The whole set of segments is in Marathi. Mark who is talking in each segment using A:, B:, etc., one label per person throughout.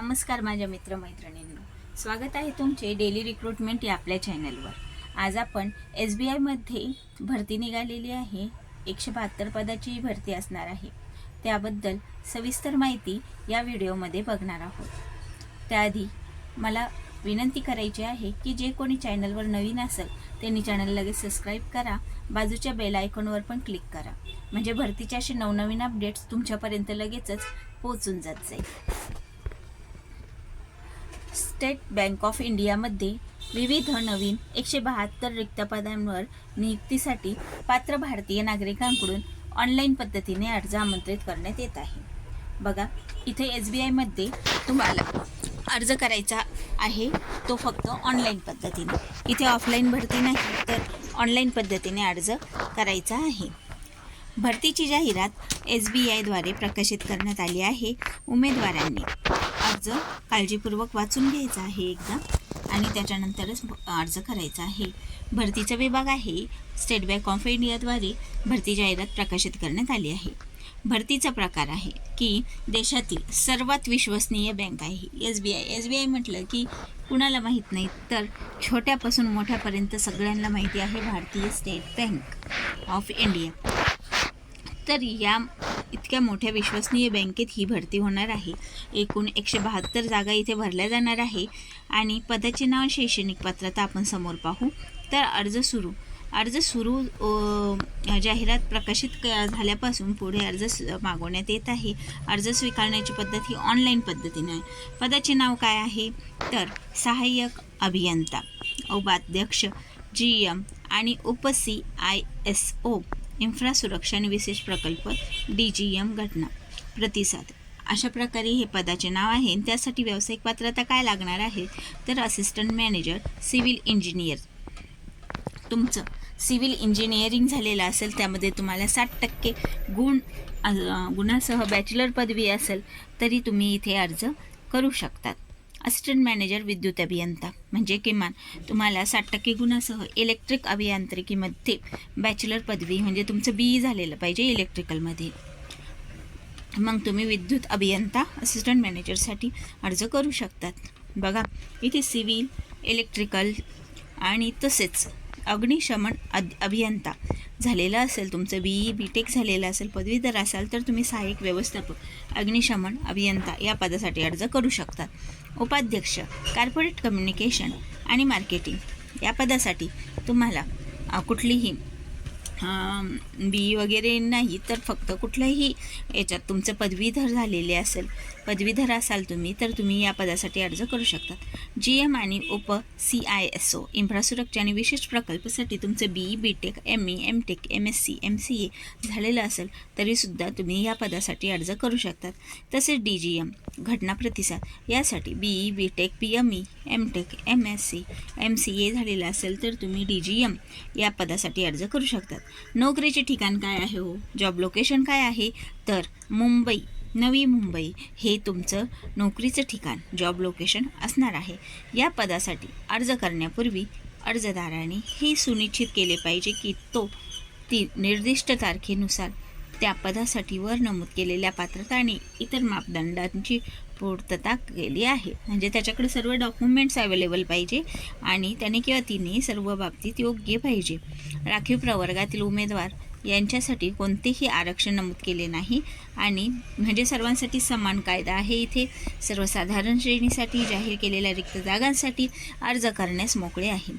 A: नमस्कार माझ्या मित्रमैत्रिणींनो. स्वागत आहे तुमचे डेली रिक्रुटमेंट या आपल्या चॅनलवर आज आपण एस बी आयमध्ये भरती निघालेली आहे. एकशे बहात्तर पदाची भरती असणार आहे. त्याबद्दल सविस्तर माहिती या व्हिडिओमध्ये बघणार आहोत. त्याआधी मला विनंती करायची आहे की जे कोणी चॅनलवर नवीन असेल त्यांनी चॅनल लगेच सबस्क्राईब करा. बाजूच्या बेल आयकॉनवर पण क्लिक करा. म्हणजे भरतीच्या असे नवनवीन अपडेट्स तुमच्यापर्यंत लगेचच पोहोचून जात जाईल. स्टेट बँक ऑफ इंडियामध्ये विविध नवीन एकशे बहात्तर रिक्त पदांवर नियुक्तीसाठी पात्र भारतीय नागरिकांकडून ऑनलाईन पद्धतीने अर्ज आमंत्रित करण्यात येत आहे. बघा इथे एस बी आयमध्ये तुम्हाला अर्ज करायचा आहे तो फक्त ऑनलाईन पद्धतीने. इथे ऑफलाईन भरती नाही तर ऑनलाईन पद्धतीने अर्ज करायचा आहे. भरतीची जाहिरात एस बी आयद्वारे प्रकाशित करण्यात आली आहे. उमेदवारांनी अर्ज काळजीपूर्वक वाचून घ्यायचा आहे एकदा. आणि त्याच्यानंतरच अर्ज करायचा आहे. भरतीचा विभाग आहे. स्टेट बँक ऑफ इंडियाद्वारे भरती जाहिरात प्रकाशित करण्यात आली आहे. भरतीचा प्रकार आहे की देशातील सर्वात विश्वसनीय बँक आहे. S B I S B I म्हटलं की कुणाला माहीत नाही तर छोट्यापासून मोठ्यापर्यंत सगळ्यांना माहिती आहे भारतीय स्टेट बँक ऑफ इंडिया तर या इतक्या मोठ्या विश्वसनीय बँकेत ही भरती होणार आहे. एकूण एकशे बहात्तर जागा इथे भरल्या जाणार आहे. आणि पदाचे नाव शैक्षणिक पात्रता आपण समोर पाहू. तर अर्ज सुरू. अर्ज सुरू जाहिरात प्रकाशित क झाल्यापासून पुढे अर्ज मागवण्यात येत आहे. अर्ज स्वीकारण्याची पद्धत ही ऑनलाईन पद्धतीने आहे. पदाचे नाव काय आहे? तर सहाय्यक अभियंता उपाध्यक्ष जी एम आणि उप सी आय एस ओ. इन्फ्रासुरक्षा आणि विशेष प्रकल्प डी जी एम घटना प्रतिसाद. अशा प्रकारे हे पदाचे नाव आहे. त्यासाठी व्यावसायिक पात्रता काय लागणार आहे? तर असिस्टंट मॅनेजर सिव्हिल इंजिनियर तुमचं सिव्हिल इंजिनिअरिंग झालेलं असेल त्यामध्ये तुम्हाला साठ टक्के गुण गुणासह बॅचलर पदवी असेल तरी तुम्ही इथे अर्ज करू शकतात. असिस्टंट मॅनेजर विद्युत अभियंता. म्हणजे किमान तुम्हाला साठ टक्के गुणासह इलेक्ट्रिक अभियांत्रिकीमध्ये बॅचलर पदवी म्हणजे तुमचं बी ई झालेलं पाहिजे इलेक्ट्रिकलमध्ये. मग तुम्ही विद्युत अभियंता असिस्टंट मॅनेजरसाठी अर्ज करू शकतात. बघा इथे सिव्हिल इलेक्ट्रिकल आणि तसेच अग्निशमन अद अभियंता. झालेलं असेल तुमचं बी ई बी टेक झालेलं असेल पदवीधर असाल तर तुम्ही सहाय्यक व्यवस्थापक अग्निशमन अभियंता या पदासाठी अर्ज करू शकतात उपाध्यक्ष कार्पोरेट कम्युनिकेशन आणि मार्केटिंग या पदासाठी तुम्हाला कुठलीही बी वगैरे नाही तर फक्त कुठल्याही याच्यात तुमचं पदवीधर झालेले असेल पदवीधर असाल तुम्ही तर तुम्ही या पदासाठी अर्ज करू शकतात. जी एम आणि उप C I S O infrastructure आणि विशेष प्रकल्पासाठी तुमचं B E B tech M E M tech M S C M C A झालेलं असेल तरीसुद्धा तुम्ही या पदासाठी अर्ज करू शकतात. तसेच डी जी एम घटना प्रतिसाद यासाठी B E B tech P M E M tech M S C M C A झालेलं असेल तर तुम्ही डी जी एम या पदासाठी अर्ज करू शकतात. नोकरीचे ठिकाण काय आहे हो? जॉब लोकेशन काय आहे? तर मुंबई नवी मुंबई हे तुमचं नोकरीचं ठिकाण जॉब लोकेशन असणार आहे. या पदासाठी अर्ज करण्यापूर्वी अर्जदाराने हे सुनिश्चित केले पाहिजे की तो ती निर्दिष्ट तारखेनुसार त्या पदासाठी वर नमूद केलेल्या पात्रता आणि इतर मापदंडांची पूर्तता केली आहे. म्हणजे त्याच्याकडे सर्व डॉक्युमेंट्स अवेलेबल पाहिजे आणि त्याने किंवा तिने सर्व बाबतीत योग्य पाहिजे. राखीव प्रवर्गातील उमेदवार यांच्यासाठी कोणतेही आरक्षण नमूद केले नाही आणि म्हणजे सर्वांसाठी समान कायदा आहे. इथे सर्वसाधारण श्रेणीसाठी जाहीर केलेल्या रिक्त जागांसाठी अर्ज करण्यास मोकळे आहे.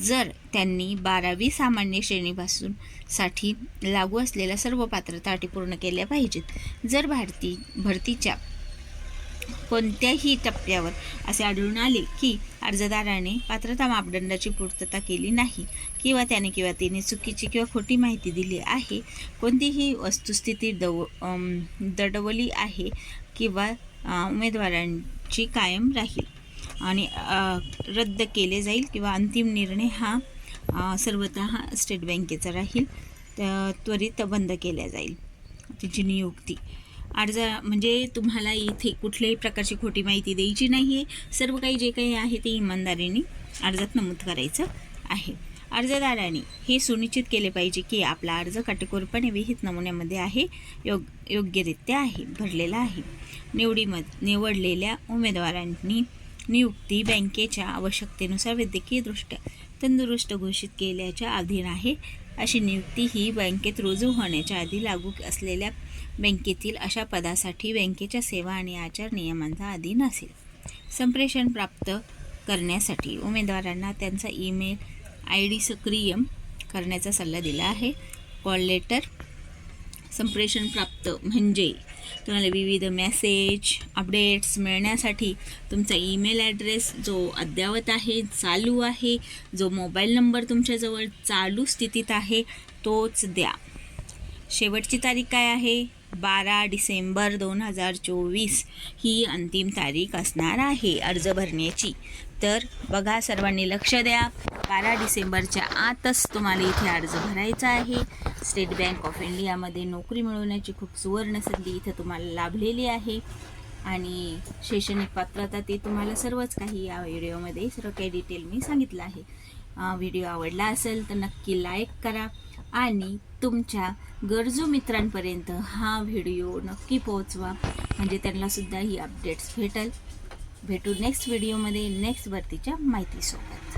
A: जर त्यांनी बारावी सामान्य श्रेणीपासून साठी लागू असलेल्या सर्व पात्रता अटी पूर्ण केल्या पाहिजेत. जर भारती भरतीच्या कोणत्याही टप्प्यावर असे आढळून आले की अर्जदाराने पात्रता मापदंडाची पूर्तता केली नाही किंवा त्याने किंवा तिने चुकीची किंवा खोटी माहिती दिली आहे कोणतीही वस्तुस्थिती दव दडवली आहे किंवा उमेदवारांची कायम राहील आणि रद्द केले जाईल किंवा अंतिम निर्णय हा सर्वत स्टेट बँकेचा राहील त- त्वरित बंद केल्या जाईल. तिची नियुक्ती. अर्ज म्हणजे तुम्हाला इथे कुठल्याही प्रकारची खोटी माहिती द्यायची नाही आहे सर्व काही जे काही आहे ते इमानदारीने अर्जात नमूद करायचं आहे. अर्जदाराने हे सुनिश्चित केले पाहिजे की आपला अर्ज काटेकोरपणे विहित नमुन्यामध्ये आहे योग योग्यरित्या आहे भरलेला आहे. निवडीमध्ये निवडलेल्या उमेदवारांनी नियुक्ती बँकेच्या आवश्यकतेनुसार वैद्यकीयदृष्ट्या तंदुरुस्त घोषित केल्याच्या अधीन आहे. अशी नियुक्ती ही बँकेत रुजू होण्याच्या आधी लागू असलेल्या बँकेतील अशा पदासाठी बँकेच्या सेवा आणि आचार नियमांचा अधीन असेल. संप्रेषण प्राप्त करण्यासाठी उमेदवारांना त्यांचा ईमेल आय डी सक्रिय करण्याचा सल्ला दिला आहे. कॉल लेटर संप्रेषण प्राप्त म्हणजे तुम्हाला विविध मेसेज अपडेट्स मिळण्यासाठी तुमचा ईमेल ॲड्रेस जो अद्ययावत आहे चालू आहे जो मोबाईल नंबर तुमच्याजवळ चालू स्थितीत आहे तोच द्या. शेवटची तारीख काय आहे? बारा डिसेंबर दोन हजार चोवीस ही अंतिम तारीख असणार आहे अर्ज भरण्याची. तर बघा सर्वांनी लक्ष द्या. बारा डिसेंबरच्या आतच तुम्हाला इथे अर्ज भरायचा आहे. स्टेट बँक ऑफ इंडियामध्ये नोकरी मिळवण्याची खूप सुवर्ण संधी इथं तुम्हाला लाभलेली आहे. आणि शैक्षणिक पात्रता ते तुम्हाला सर्वच काही या व्हिडिओमध्ये सर्व काही डिटेल मी सांगितलं आहे. व्हिडिओ आवडला असेल तर नक्की लाईक करा आणि तुमच्या गरजू मित्रांपर्यंत हा व्हिडिओ नक्की पोहोचवा. म्हणजे त्यांनासुद्धा ही अपडेट्स भेटेल. भेटू नेक्स्ट व्हिडिओमध्ये नेक्स्ट भरतीच्या माहितीसोबत.